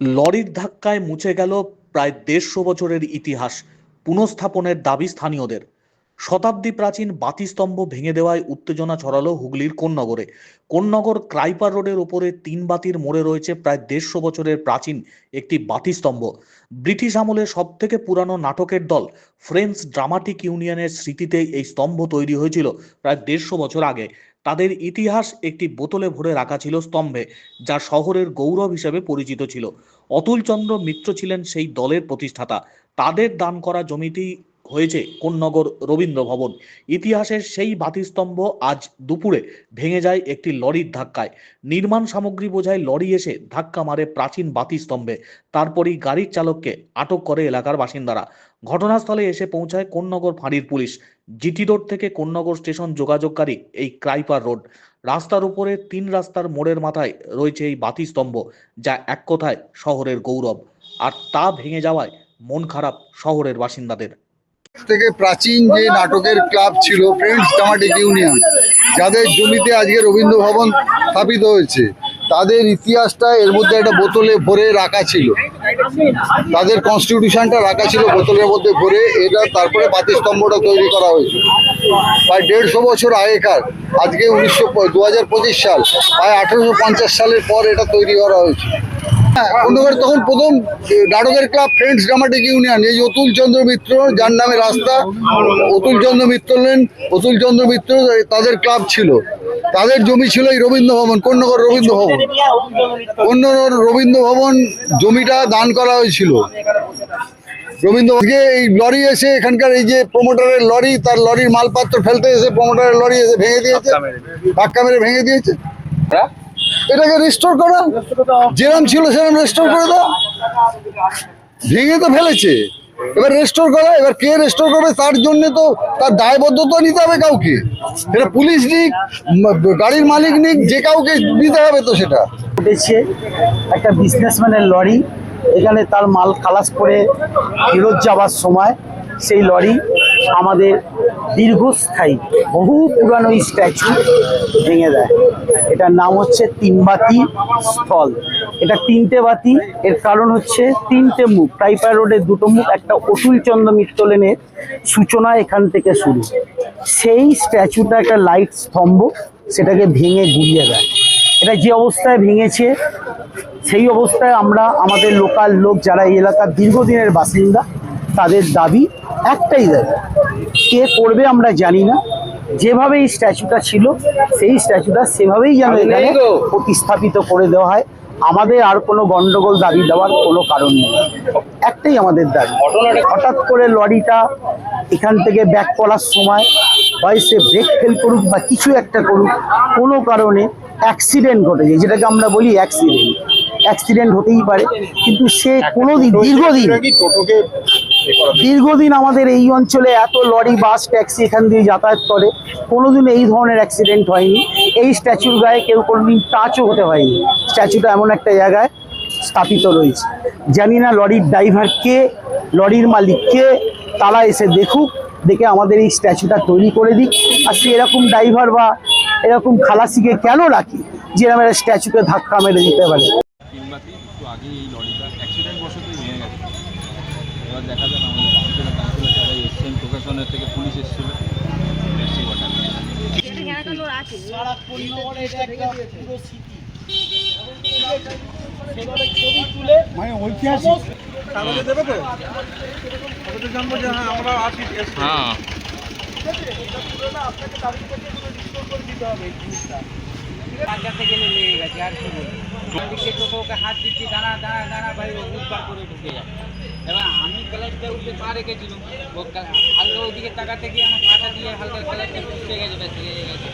লরির ধাক্কায় মুছে গেল প্রায় দেড়শো বছরের ইতিহাস পুনঃস্থাপনের দাবি স্থানীয়দের। শতাব্দী প্রাচীন বাতিস্তম্ভ ভেঙে দেওয়ায় উত্তেজনা ছড়ালো হুগলির কোন্নগরে। কোন্নগর ক্রাইপার রোডের ওপরে তিন বাতির মোড়ে রয়েছে প্রায় দেড়শো বছরের প্রাচীন একটি বাতিস্তম্ভ। ব্রিটিশ আমলের সব থেকে পুরানো নাটকের দল ফ্রেঞ্চ ড্রামাটিক ইউনিয়নের স্মৃতিতে এই স্তম্ভ তৈরি হয়েছিল প্রায় দেড়শো বছর আগে। তাদের ইতিহাস একটি বোতলে ভরে রাখা ছিল স্তম্ভে, যা শহরের গৌরব হিসেবে পরিচিত ছিল। অতুলচন্দ্র মিত্র ছিলেন সেই দলের প্রতিষ্ঠাতা। তাদের দান করা জমিতেই হয়েছে কোন্নগর রবীন্দ্র ভবন ইতিহাসের সেই বাতিস্তম্ভ আজ দুপুরে ভেঙে যায় একটি লরির ধাক্কায়। নির্মাণ সামগ্রী বোঝায় লরি এসে ধাক্কা মারে প্রাচীন বাতিস্তম্ভে। তারপরই গাড়ির চালককে আটক করে এলাকার বাসিন্দারা। ঘটনাস্থলে এসে পৌঁছায় কোন্নগর ফাঁড়ির পুলিশ। জিটি রোড থেকে কোন্নগর স্টেশন যোগাযোগকারী এই ক্রাইপার রোড। রাস্তার উপরে তিন রাস্তার মোড়ের মাথায় রয়েছে এই বাতিস্তম্ভ, যা এক কথায় শহরের গৌরব। আর তা ভেঙে যাওয়ায় মন খারাপ শহরের বাসিন্দাদের। থেকে প্রাচীন যে নাটকের ক্লাব ছিল ফ্রেন্ডস ড্রামাটিক ইউনিয়ন যাদের জমিতে আজকে রবীন্দ্র ভবন স্থাপিত হয়েছে, তাদের ইতিহাসটা এর মধ্যে একটা বোতলে ভরে রাখা ছিল। তাদের কনস্টিটিউশনটা রাখা ছিল বোতলের মধ্যে ভরে, এটা তারপরে বাতিস্তম্ভটা তৈরি করা হয়েছে। প্রায় দেড়শো বছর আগেকার, আজকে উনিশশো দু সাল, প্রায় আঠেরোশো পঞ্চাশ সালের পর এটা তৈরি করা হয়েছে। হ্যাঁ অন্যবার তখন প্রথম নাটকের ক্লাব ফ্রেন্ডস ড্রামাটিক ইউনিয়ন এই অতুল চন্দ্র মিত্র যার নামে রাস্তা অতুল চন্দ্র মিত্র লেন অতুল চন্দ্র মিত্র তাদের ক্লাব ছিল। তাদের জমি ছিল এই রবীন্দ্র ভবন কন্যগর রবীন্দ্র ভবন। কন্যগর রবীন্দ্র ভবন জমিটা দান করা হয়েছিল। রবীন্দ্র থেকে এই লরি এসে এখানকার এই যে প্রমোটারের লরি তার লরির মালপত্র ফেলতে এসে প্রমোটারের লরি এসে ভেঙে দিয়েছে ধাক্কা মেরে ভেঙে দিয়েছে। এটাকে রেস্টোর করা। যেরম ছিল সেরকম রেস্টোর করে দাও। ভেঙে তো ফেলেছে। এবার রেস্টোর করা, এবার কে রেস্টোর করবে তার জন্য তো তার দায়বদ্ধতা নিতে হবে কাউকে। এটা পুলিশ নিক গাড়ির মালিক নিক, যে কাউকে দিতে হবে তো সেটা। একটা বিজনেসম্যানের লরি এখানে তার মাল খালাস করে ফেরত যাওয়ার সময় সেই লরি আমাদের দীর্ঘস্থায়ী, বহু পুরানো স্ট্যাচু ভেঙে দেয়। এটার নাম হচ্ছে তিনবাতি স্থল। এটা তিনটে বাতি, এর কারণ হচ্ছে তিনটে মুখ টাইপার রোডের দুটো মুখ, একটা অতুল চন্দ্র মিত্র লেনের সূচনা এখান থেকে শুরু। সেই স্ট্যাচুটা একটা লাইট স্তম্ভ, সেটাকে ভেঙে গুলিয়ে দেয়। এটা যে অবস্থায় ভেঙেছে, সেই অবস্থায় আমরা আমাদের লোকাল লোক যারা এই এলাকার দীর্ঘদিনের বাসিন্দা, তাদের দাবি একটাই দাবি কে করবে আমরা জানি না। যেভাবে এই স্ট্যাচুটা ছিল সেই স্ট্যাচুটা সেভাবেই যেন এখানে প্রতিস্থাপিত করে দেওয়া হয়। আমাদের আর কোনো গন্ডগোল দাবি দেওয়ার কোনো কারণ নেই। একটাই আমাদের দাবি। হঠাৎ করে লরিটা এখান থেকে ব্যাক করার সময় হয় সে ব্রেক ফেল করুক বা কিছু একটা করুক কোনো কারণে অ্যাক্সিডেন্ট ঘটেছে। যেটাকে আমরা বলি অ্যাক্সিডেন্ট। অ্যাক্সিডেন্ট হতেই পারে কিন্তু সে কোনোদিন দীর্ঘদিন দীর্ঘদিন আমাদের এই অঞ্চলে এত লরি, বাস, ট্যাক্সি এখান দিয়ে যাতায়াত করে। কোনোদিন এই ধরনের অ্যাক্সিডেন্ট হয়নি। এই স্ট্যাচুর গায়ে কেউ কোনোদিন টাচও হতে হয়নি স্ট্যাচুটা এমন একটা জায়গায় স্থাপিত রয়েছে। জানি না লরির ড্রাইভার কে, লরির মালিক কে, তারা এসে দেখুক, দেখে আমাদের এই স্ট্যাচুটা তৈরি করে দিক। আর সে এরকম ড্রাইভার বা এরকম খালাসিকে কেন রাখি? যে একটা স্ট্যাচুকে ধাক্কা মেরে দিতে পারে। এই লরিটা অ্যাক্সিডেন্ট বশতই ভেঙে গেছে এবার দেখা যাক আমাদের কাউন্সিলর কাউন্সিলর সবাই এসছেন প্রশাসনের থেকে পুলিশ এসেছিল। হ্যাঁ লেগে গেছে আর কি বলব দিকে টোটোকে হাত দিচ্ছি দাঁড়া দাঁড়া দাঁড়া ভাই ও করে ঢুকে যায় এবার ক্লাসটা উঠে পা রেখেছিলাম হালকা ওদিকে তাকাতে গিয়ে আমার পাটা দিয়ে হালকা ক্লাসটা উঠে গেছে, ব্যাস, লেগে গেছে।